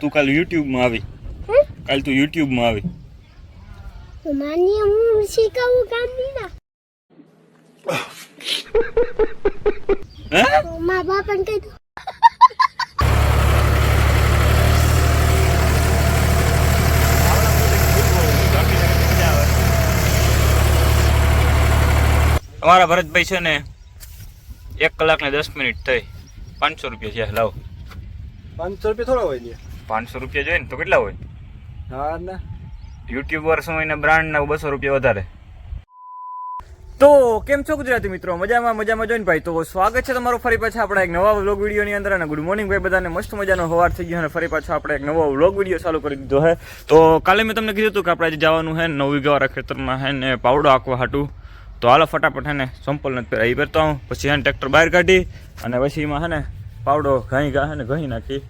તું કાલ યુટ્યુબમાં આવી. હે? કાલ તું યુટ્યુબમાં આવી. માની હું શીખવું કામ નહીં હે? મા બાપાને કહી દો અમારા ભરતભાઈ છે ને એક કલાક ને દસ મિનિટ થઈ. પાંચસો રૂપિયા છે લાવો પાંચસો રૂપિયા થોડા હોય ને પાંચસો રૂપિયા જોઈએ ને તો કેટલા હોય? હા ના યુટ્યુબર સમયના બ્રાન્ડના બસો રૂપિયા વધારે. તો કેમ છો ગુજરાતી મિત્રો? મજામાં મજામાં જોઈને ભાઈ. તો સ્વાગત છે તમારું ફરી પાછા આપણા એક નવા વ્લોગ વિડીયોની અંદર અને ગુડ મોર્નિંગ ભાઈ બધાને. મસ્ત મજાનો હવાર થઈ ગયો અને ફરી પાછા આપણે એક નવો વ્લોગ વીડિયો ચાલુ કરી દીધો હે. તો કાલે મેં તમને કીધું હતું કે આપણે આજે જવાનું હે નવી ગવારા ખેતરમાં હે ને પાવડો આખવા હાટું. તો હાલો ફટાફટ હે ને સંપલ નથી પહેરાય એ પહેરતો હું પછી હે ટ્રેક્ટર બહાર કાઢી અને પછી એમાં હે ને પાવડો ઘાઈ ઘા હે ને ઘહી નાખી.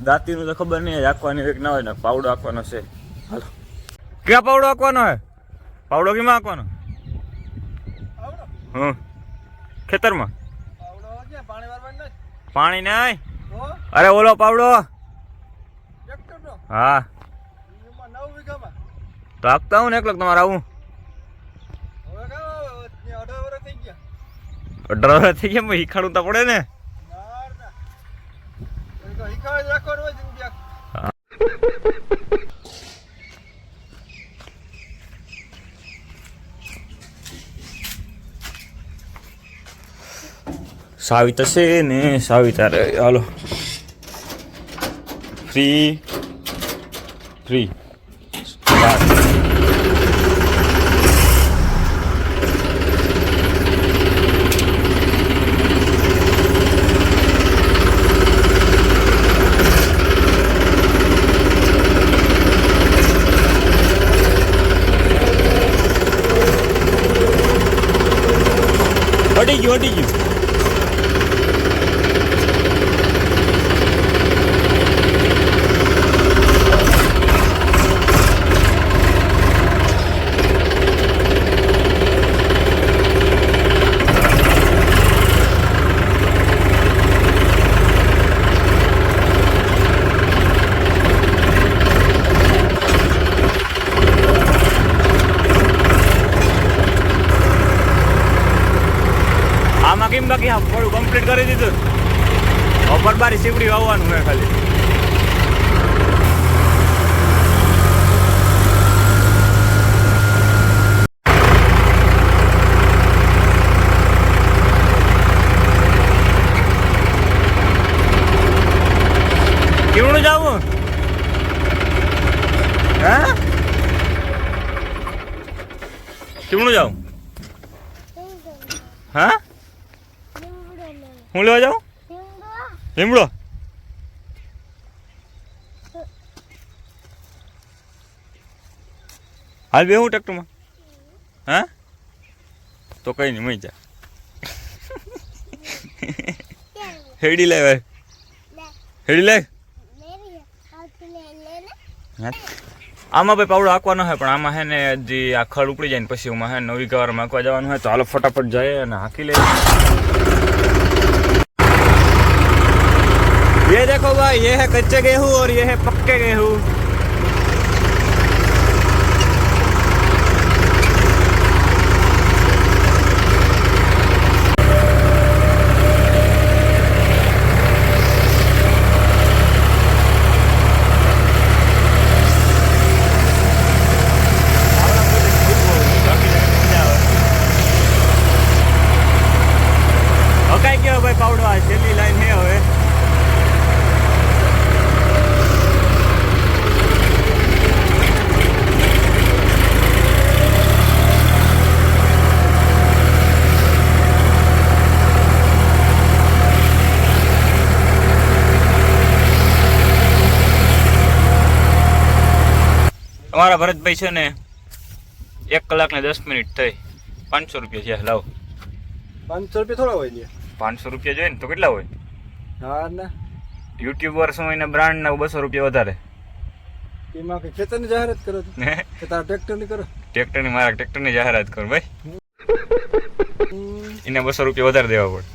દાંતીનું તો ખબર નહીં આખવાની એક ના હોય ને પાવડો આખવાનો છે. હાલો. ક્યાં પાવડો આખવાનો હે? પાવડો કેમાં આખવાનો હં ખેતરમાં? પાણી નહીં. અરે ઓલો પાવડો. હા. તો આપતા હું ને એકલો તમારે આવું? અઢાર વર્ષ થઈ ગયા. તો પડે ના ના એ તો હિકાળ જ રાખવાનું હોય જિંદગી આખી. સાવિતા છે ને સાવિતા રે હાલો. ફ્રી ફ્રી અડી ગયું અડી ગયું આમાં કેમ બાકી હા થોડું કમ્પ્લીટ કરી દીધું ઓફર બારી સીવડી વાવવાનું હોય ખાલી કેવડું જાવું હે કેવડું જાવું હા હું લેવા જાઉં? લીમડો. હાલ બે હું ટ્રેક્ટરમાં. હા? તો કઈ નહીં મઈ જા હેડી લાવ હેડી લાવ આમાં ભાઈ પાવડો આંકવાનો હોય, પણ આમાં હે ને જે આ ખડ ઉપડી જાય ને પછી એમાં હે નવી કવારમાં આંકવા જવાનું હોય તો હાલો ફટાફટ જાય અને હાંકી લે ये देखो भाई ये है कच्चे गेहूं और ये है पक्के गेहूं હકાઈ ગયો ભાઈ પાવડો આ છેલ્લી લાઈન હે હવે અમારા ભરતભાઈ છે ને એક કલાક ને દસ મિનિટ થઈ. પાંચસો રૂપિયા છે લાવો. પાંચસો રૂપિયા થોડા હોય ને પાંચસો રૂપિયા જોઈએ ને તો કેટલા હોય? હા ના. યુટ્યુબર સમયના બ્રાન્ડના બસો રૂપિયા વધારે. એમાં કઈ ખેતરની જાહેરાત કરો કે તારા ટ્રેક્ટરની કરો? ટ્રેક્ટરની મારા ટ્રેક્ટરની જાહેરાત કરો ભાઈ. એને બસો રૂપિયા વધારે દેવા પડે.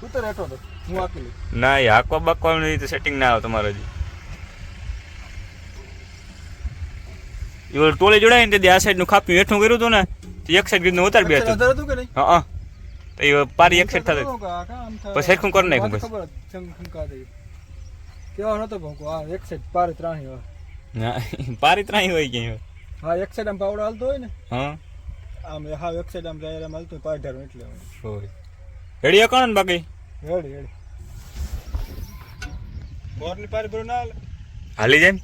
તું તો દો હું આપી ના એ હાકવા બાકવાનું તો સેટિંગ ના આવે તમારે હજી. એ ટોલે જોડાય ને તે આ સાઈડનું ખાપ્યું હેઠું કર્યું હતું ને તો એક સાઈડ કીધું ઉતાર બે હતું હા હા. તો એ પારી એક સાઈડ થતી પછી સરખું કરી નાખ્યું. કેવો નતો ભોંકો આ એક સાઈડ પારી ત્રાણી હોય. ના પારી ત્રાહી હોય ક્યાંય હા એક સાઈડ આમ પાવડો હાલતો હોય ને હા. આમ હા એક સાઈડ આમ જાય આમ હાલતો હોય પાર ધારું એટલે હોય. રેડી અકાણ ને બાકી? હેડી હેડી. બોરની પારી ભરું ના હાલે. હાલી જાય?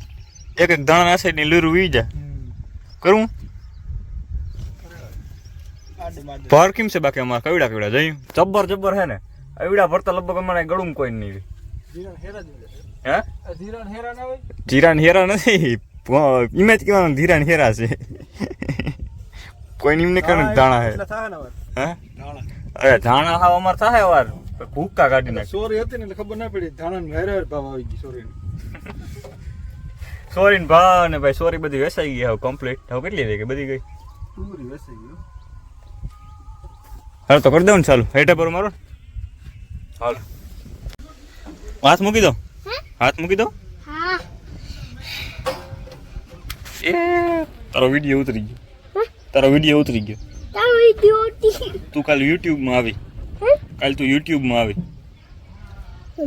એક એક દાણા આ સાઈડની લૂર વી જા હમ. કરું? ભાર કેમ છે બાકી અમારે કવડા કવડા જઈ. જબ્બર જબ્બર હે ને? અવિડા ભરતા લગભગ અમારે ગળું કોઈ નહીં. ધીરણ હેરા જ હે? હેરા ધીરાન હેરા નથી. ઇમેજ કેવાનું ધીરાન હેરા છે. કોઈ નિમને કારણ હા, દાણા હે થાય હે? અરે ધાણા હાવ અમાર થાય વાર ભૂક્કા કાઢી નાખ. સોરી હતી ને ખબર ના પડી. ધાણા હેર હેર ભાવ આવી ગઈ સોરી. સોરી ને ભા ને ભાઈ સોરી બધી વેસાઈ ગઈ હવે કમ્પ્લીટ હવે કેટલી રહી ગઈ બધી ગઈ? પૂરી વેસાઈ હાલ તો કરી દઉં ને ચાલુ. હેઠે પર મારો હાલ. હાથ મૂકી દો. હે? હાથ મૂકી દો. હા. એ તારો વીડિયો ઉતરી ગયો. તારો વીડિયો ઉતરી ગયો. તું કાલ યુટ્યુબમાં આવી. કાલ તું યુટ્યુબમાં આવી.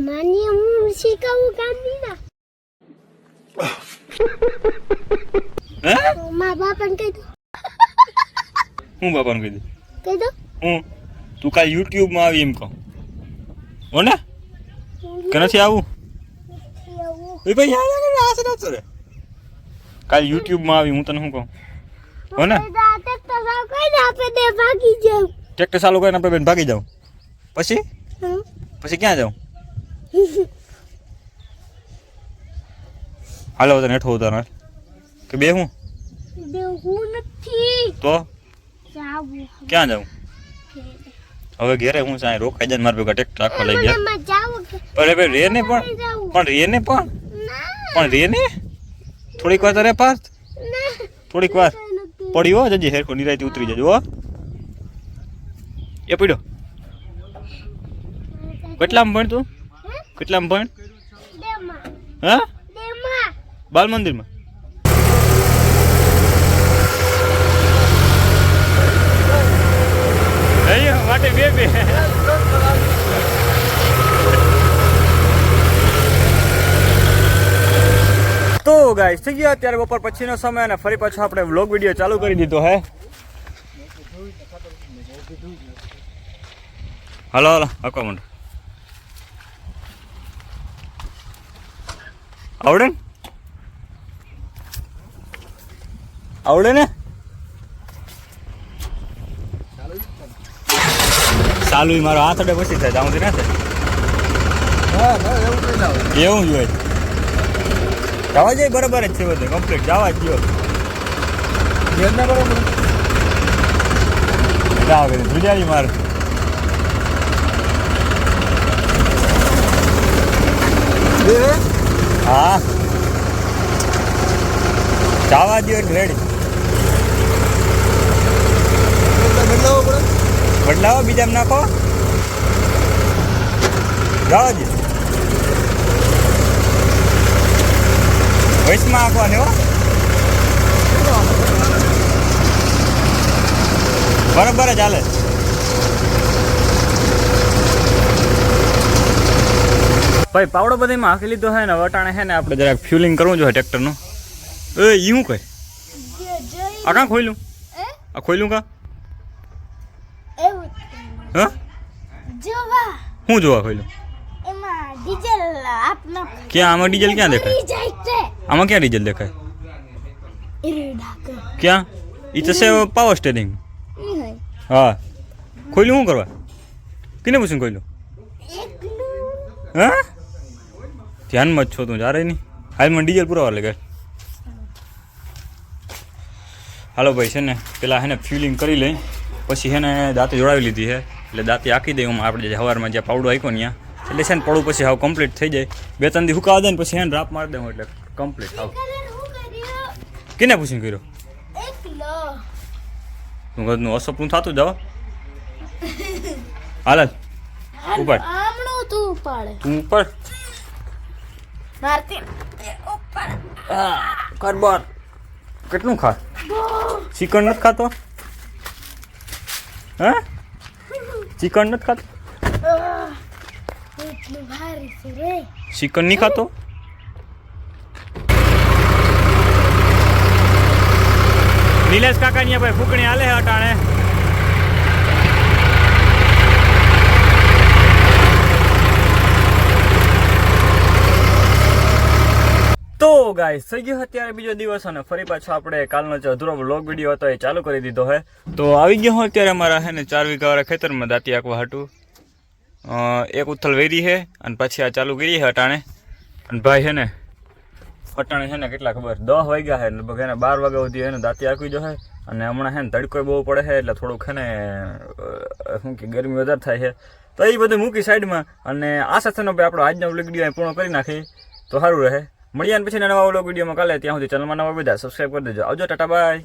માની હું શીખવું કામ નહીં ના હે? મા બાપાને કહી દો. હું બાપાને કહી દઉં? કહી દો. હું? તું કાલ યુટ્યુબમાં આવી એમ કહું. હો ને? કે નથી આવું? એ ભાઈ યાર આ છે ને રે કાલ આવી હું તને શું કહું? હો ને? ટ્રેક્ટર ચાલુ કરીને આપણે બેન ભાગી જાઉં. પછી? પછી ક્યાં જાઉં? હાલો તને હેઠો ઉતારો કે બે હું? બે હું નથી. તો? જાવું ક્યાં જાઉં હવે ઘેરે હું સાંઈ રોકાઈ જાય ને મારા ભેગા ટ્રેક્ટર આખો લઈ ગયા. મને જાવું કે? પણ હવે રે ને પણ. જાવું. પણ રે ને પણ? ના. પણ રે ને થોડીક વાર તારે પાર્થ. ના. થોડીક વાર. કઈ નથી. પડી હો જજી હેરખો નિરાયથી ઉતરી જજો હો. એ પડ્યો કેટલામાં ભણ તું? હે? કેટલામાં ભણ? દેમાં હા? દેમાં બાલ મંદિરમાં. માટે બે બે. તો ગાઈસ થઈ ગયા અત્યારે બપોર પછીનો સમય અને ફરી પાછો આપણે વ્લોગ વીડિયો ચાલુ કરી દીધો હે. હલો હલો હકો મંડ આવડે ને? આવડે ને? ચાલુ મારો હાથ અડે પછી થાય જાઉં ના થાય. એવું જ હોય. જવા જાય બરાબર જ છે બધું કમ્પ્લીટ જવા જ ગયો ઘેર ના બરાબર જા કરે માર. હા. જવા દો રેડી બદલાવો પડે? બદલાવો બીજામાં નાખો. જવા દો વૈશમાં આખવાની હો. બરાબર જ હાલે. ભાઈ પાવડો બધીમાં હાકી લીધો હે ને વટાણે હે ને આપણે જરાક ફ્યુલિંગ કરવું જોઈએ ટ્રેક્ટરનું એ ઈ કઈ જે જોઈ આ કાં ખોઈલું આ ખોઈલું કા? હા જોવા શું જોવા ખોયલું એમાં ડીઝલ આપનો ક્યાં આમાં ડીઝલ ક્યાં દેખાય ઉડી જાય છે આમાં ક્યાં ડીઝલ દેખાય એ ડાકર ક્યાં ઈ તો છે પાવર સ્ટેરિંગ ઈ હોય હા ખોયલું શું કરવા કિને પૂછ્યું ખોયલું એકલું હા ધ્યાનમાં જ છો તું જારે નહીં હાલમાં ડીઝલ પુરાવા લાગે હાલો ભાઈ છે ને પેલા હે ને ફ્યુલિંગ કરી લઈ પછી હે ને દાંતે જોડાવી લીધી છે એટલે દાંતી આખી દઈ હું આપણે જે સવારમાં જે પાવડો આપ્યો ને એટલે છે ને પડું પછી હાવ કમ્પ્લીટ થઈ જાય. બે ત્રણ દી હુકાવા દે ને પછી હે ને રાપ મારી દઉં એટલે કમ્પ્લીટ હાવ. કેને પૂછીને કર્યો? તું ઘરનું અસપનું થતું જાવ હાલ. ઉપાડ. તું ઉપાડે. તું ઉપર મારતી. બાર કેટલું ખા? ચિકન નથી ખાતો? હે? ચિકન નથી ખાતો? ચિકન નહીં ખાતો? નિલેશ કાકા ની ભાઈ ફૂકણી હાલે અટાણે. તો ગાઈસ થઈ ગયો અત્યારે બીજો દિવસ અને ફરી પાછો આપણે કાલનો જે અધૂરો વ્લોગ વીડિયો હતો એ ચાલુ કરી દીધો હે. તો આવી ગયો હું અત્યારે અમારા હે ને ચાર વીઘાવાળા ખેતરમાં દાંતી આંકવા હતું એક ઉથલ વેરી છે અને પછી આ ચાલુ કરી છે અટાણે. અને ભાઈ છે ને, અટાણે છે ને કેટલા ખબર દસ વાગ્યા છે લગભગ એને બાર વાગ્યા સુધી એને દાંતી આંકવી જો છે અને હમણાં છે ને તડકો બહુ પડે છે એટલે થોડુંક છે ને શું કે ગરમી વધારે થાય છે તો એ બધું મૂકી સાઈડમાં અને આ સાથેનો ભાઈ આપણો આજનો વ્લોગ વીડિયો પૂર્ણ કરી નાખી તો સારું રહે. મળ્યા ને પછી નવા વ્લોગ વિડીયોમાં કાલે. ત્યાં સુધી ચેનલમાં નવા બધા સબસ્ક્રાઈબ કરી દેજો. આવજો, ટાટા બાય